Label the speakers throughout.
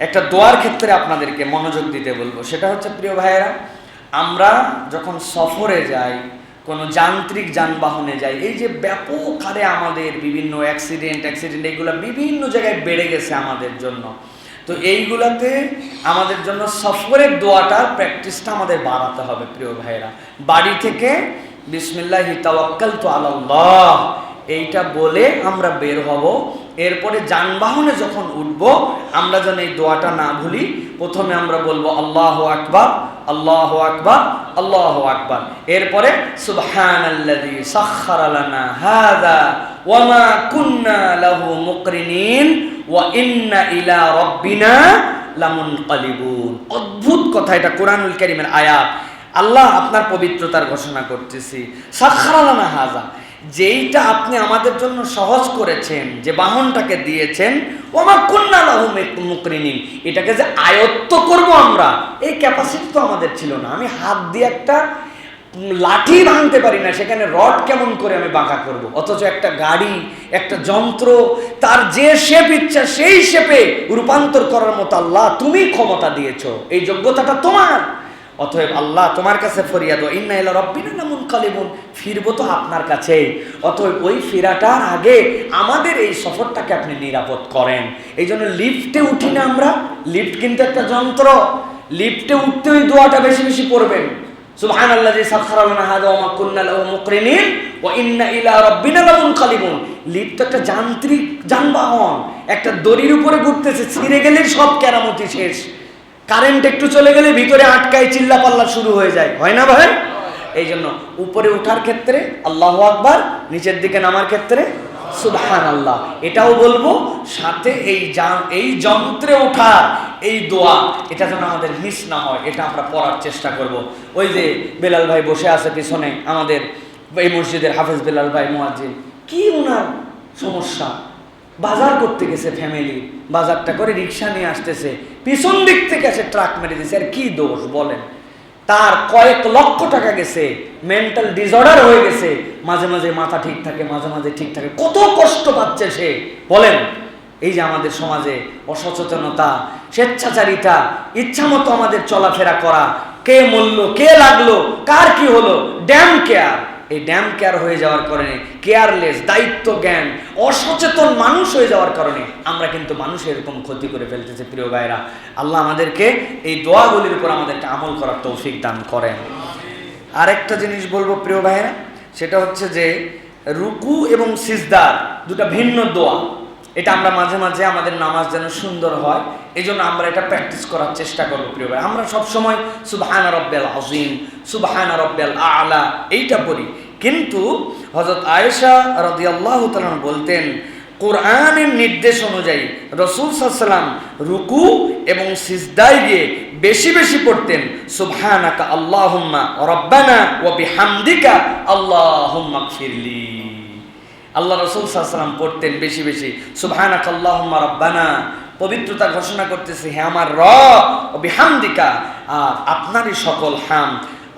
Speaker 1: একটা দোয়ার ক্ষেত্রে আপনাদেরকে মনোযোগ দিতে বলব। সেটা হচ্ছে, প্রিয় ভাইয়েরা, আমরা যখন সফরে যাই, কোনো যান্ত্রিক যানবাহনে যাই, এই যে ব্যাপক হারে আমাদের বিভিন্ন অ্যাক্সিডেন্ট অ্যাক্সিডেন্ট, এইগুলো বিভিন্ন জায়গায় বেড়ে গেছে আমাদের জন্য। তো এইগুলাতে আমাদের জন্য সফরের দোয়াটার প্র্যাকটিসটা আমাদের বাড়াতে হবে, প্রিয় ভাইয়েরা। বাড়ি থেকে, বিসমিল্লাহ তাওয়াক্কাল তো আল্লাহ এইটা বলে আমরা বের হব। এরপরে যানবাহনে যখন উঠব, আমরা যেন এই দোয়াটা না ভুলি, প্রথমে আমরা বলব, আল্লাহ আকবার আল্লাহ আকবার আল্লাহ আকবার। এরপরে কুন্না অদ্ভুত কথা এটা কোরআনুল কারীমের আয়াত। আল্লাহ আপনার পবিত্রতার ঘোষণা করতেছি। সাখখারা লানা হাযা। যেইটা আপনি আমাদের জন্য সহজ করেছেন, যে বাহনটাকে দিয়েছেন, ওমা কন্যা লাহু মুকরিনিন, এটাকে যে আয়ত্ত করব আমরা, এই ক্যাপাসিটি তো আমাদের ছিল না। আমি হাত দিয়ে একটা লাঠি ভাঙতে পারি না, সেখানে রড কেমন করে আমি বাঁকা করব? অথচ একটা গাড়ি, একটা যন্ত্র, তার যে শেপ ইচ্ছা, সেই শেপে রূপান্তর করার মতো আল্লাহ তুমি ক্ষমতা দিয়েছ। এই যোগ্যতাটা তোমার। অতএব আল্লাহ তোমার কাছে ফরিয়াদ ইন্না ইলা রব্বিনা নামুন কালিমুন ফিরবো তো আপনার কাছেই অতএব ওই ফেরাটার আগে আমাদের এই সফরটাকে আপনি নিরাপদ করেন। এই জন্য লিফটে উঠি না আমরা। লিফট কিন্তু একটা যন্ত্র। লিফটে উঠতে ওই দোয়াটা বেশি বেশি পড়বেন। সুবহান আল্লাহ যে সাক্ষারালনা হাদা ওয়া লাহু মুকরিনিন ওয়া ইন্না ইলা রাব্বিনা লামুনকালিবুন লিফট একটা যান্ত্রিক যানবাহন। একটা দড়ির উপরে ঘুরতেছে, ছিঁড়ে গেলে সব কেরামতি শেষ। কারেন্ট একটু চলে গেলে ভিতরে আটকায় চিল্লা পাল্লা শুরু হয়ে যায়। হয় না ভাই? এই জন্য উপরে ওঠার ক্ষেত্রে আল্লাহ আকবার, নিচের দিকে নামার ক্ষেত্রে সুবহান আল্লাহ এটাও বলব, সাথে এই এই যন্ত্রে ওঠার এই দোয়া, এটা যেন আমাদের মিস না হয়, এটা আমরা পড়ার চেষ্টা করব। ওই যে বেলাল ভাই বসে আছে পিছনে, আমাদের এই মসজিদের হাফেজ বেলাল ভাই মুয়াজ্জিন। কি ওনার সমস্যা? বাজার করতে গেছে ফ্যামিলি বাজারটা করে রিক্সা নিয়ে আসতেছে। পিছন দিক থেকে এসে ট্রাক মেরে দিয়েছে। আর কি দোষ বলেন? তার কয়েক লক্ষ টাকা গেছে মেন্টাল ডিসঅর্ডার হয়ে গেছে। মাঝে মাঝে মাথা ঠিক থাকে, মাঝে মাঝে ঠিক থাকে। কত কষ্ট পাচ্ছে সে, বলেন। এই যে আমাদের সমাজে অসচেতনতা, স্বেচ্ছাচারিতা ইচ্ছা মতো আমাদের চলাফেরা করা, কে মূল্য কে লাগল, কার কি হলো ড্যাম কেয়ার এই ড্যাম কেয়ার হয়ে যাওয়ার কারণে কেয়ারলেস দায়িত্ব জ্ঞান অসচেতন মানুষ হয়ে যাওয়ার কারণে আমরা কিন্তু মানুষ এরকম ক্ষতি করে ফেলতেছি, প্রিয় ভাইরা আল্লাহ আমাদেরকে এই দোয়াগুলির উপর আমাদেরকে আমল করার তৌফিক দান করেন। আরেকটা জিনিস বলব, প্রিয় ভাইরা সেটা হচ্ছে যে, রুকু এবং সিজদার দুটা ভিন্ন দোয়া। এটা আমরা মাঝে মাঝে আমাদের নামাজ যেন সুন্দর হয় এই জন্য আমরা এটা প্র্যাকটিস করার চেষ্টা করব, প্রিয় ভাই। আমরা সবসময় সুবাহানা রব্বাল আজিম সুবাহানা রব্বাল আলা এইটা পড়ি। কিন্তু হজরত আয়েশা রদিয়াল্লাহ তালন বলতেন, কোরআনের নির্দেশ অনুযায়ী রসুল সাল্লাম রুকু এবং সিজদায় গিয়ে বেশি বেশি পড়তেন, সুবহানাকা আল্লাহুম্মা রব্বানা ও বিহামদিকা আল্লাহুম্মা ফিরলি আল্লাহ রসুল সাল্লাম পড়তেন বেশি বেশি সুবহানাকা আল্লাহুম্মা রব্বানা। পবিত্রতা ঘোষণা করতেছে, হে আমার র ও বিহামদিকা। আর আপনারই সকল হাম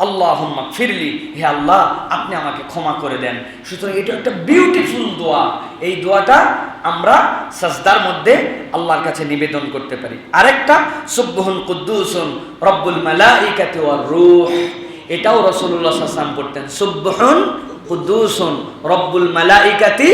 Speaker 1: আল্লাহ ফিরলি হে আল্লাহ, আপনি আমাকে ক্ষমা করে দেন। সুতরাং এটা একটা বিউটিফুল দোয়া। এই দোয়াটা আমরা সাজদার মধ্যে আল্লাহর কাছে নিবেদন করতে পারি। আরেকটা সুব্বহুন কুদ্দুসুন, রব্বুল মালাইকাতি ওয়ার রূহ। এটাও সাল্লাল্লাহু আলাইহি পড়তেন সুব্বহুন কুদ্দুসুন রব্বুল মালাইকাতি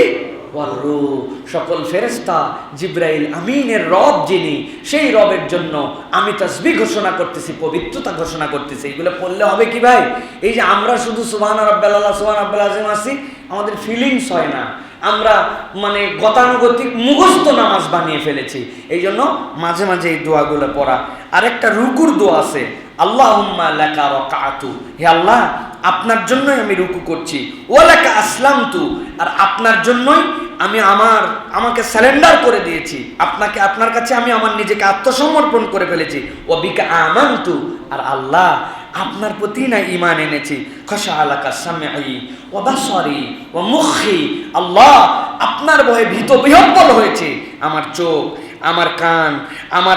Speaker 1: সকল ফেরেস্তা জিব্রাইল আমিনের রব যিনি, সেই রবের জন্য আমি তসবি ঘোষণা করতেছি, পবিত্রতা ঘোষণা করতেছি। এগুলো পড়লে হবে কি ভাই? এই যে আমরা শুধু সুবাহ রব্বাল্লাহ সুবাহ রব্বাল আজিম আসি আমাদের ফিলিংস হয় না। আমরা মানে গতানুগতিক মুখস্থ নামাজ বানিয়ে ফেলেছি। এই জন্য মাঝে মাঝে এই দোয়াগুলো পড়া। আরেকটা রুকুর দোয়া আছে। আল্লাহ লেখা রকাতু হে আল্লাহ, আপনার জন্যই আমি রুকু করছি। ও লেখা আসলাম তু আর আপনার জন্যই আমি আমার, আমাকে স্যালেন্ডার করে দিয়েছি। আপনাকে, আপনার কাছে আমি আমার নিজেকে আত্মসমর্পণ করে ফেলেছি। ও বিকা আমান্তু। আর আল্লাহ, আপনার প্রতি না ইমান এনেছি। খসা আলাকা সামি ও বাসরি ও মুখি। আল্লাহ, আপনার ভয়ে ভীত বিহব্বল হয়েছে। আমার চোখ, আমার কান, আমার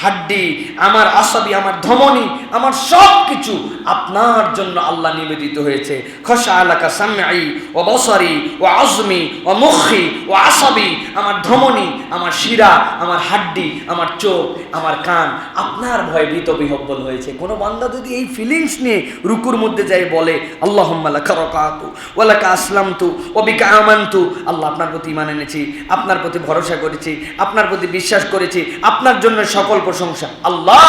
Speaker 1: হাড্ডি, আমার আসাবি, আমার ধমনী, আমার সব কিছু আপনার জন্য আল্লাহ নিবেদিত হয়েছে। খসা আলাকা সামি ও বসরি ও আজমি ও মুখি ও আসাবি, আমার ধমনী, আমার শিরা, আমার হাড্ডি, আমার চোখ, আমার কান, আপনার ভয়ে ভীত বিহব্বল হয়েছে। কোনো বান্দা যদি এই ফিলিংস নিয়ে রুকুর মধ্যে যাই বলে আল্লাহ লাকাতু ওয়ালাকা আসলামতু ওবিকা আমান্তু, আল্লাহ আপনার প্রতি ইমান এনেছি, আপনার প্রতি ভরসা করেছি, আপনার প্রতি বিশ্বাস করেছি, আপনার জন্য সকল প্রশংসা। আল্লাহ,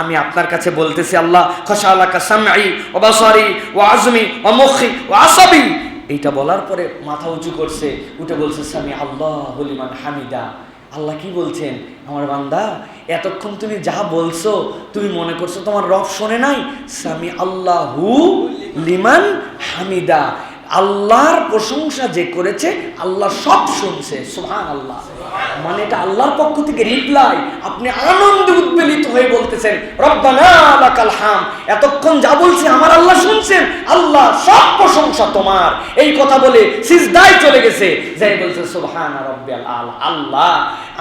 Speaker 1: আমি আপনার কাছে বলতেছি, আল্লাহ আসাবি। এইটা বলার পরে মাথা উঁচু করছে, উঠে বলছে স্বামী আল্লাহ হলিমান হামিদা। আল্লাহ কি বলছেন? আমার বান্দা, এতক্ষণ তুমি যা বলছো, তুমি মনে করছ তোমার রব শোনে নাই? স্বামী আল্লাহু লিমান হামিদা। আল্লাহর প্রশংসা যে করেছে, আল্লাহ সব শুনছে। সুহান আল্লাহ মানে এটা আল্লাহর পক্ষ থেকে রিপ্লাই আপনি আনন্দে উদ্বেলিত হয়ে বলতেছেন, রব্বানা হাম। এতক্ষণ যা বলছি আমার আল্লাহ শুনছেন, আল্লাহ সব প্রশংসা তোমার। এই কথা বলে সিজদায় চলে গেছে। যাই বলছে, সুবহান রব্বিয়াল আল আল্লাহ,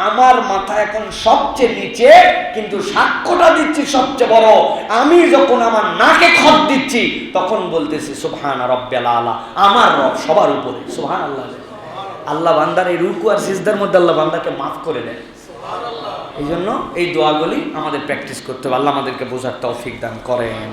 Speaker 1: আমার মাথা এখন সবচেয়ে নিচে, কিন্তু সাক্ষ্যটা দিচ্ছি সবচেয়ে বড়। আমি যখন আমার নাকে খত দিচ্ছি, তখন বলতেছি, সুবহান রব্বিয়াল আলা। আমার রব সবার উপরে। সুবহান আল্লাহ আল্লাহ বান্দার এই রুকু আর সিজদার মধ্যে আল্লাহ বান্দাকে মাফ করে দেয় এই জন্য এই দোয়াগুলি আমাদের প্র্যাকটিস করতে হবে। আল্লাহ আমাদেরকে বোঝার তৌফিক দান করেন।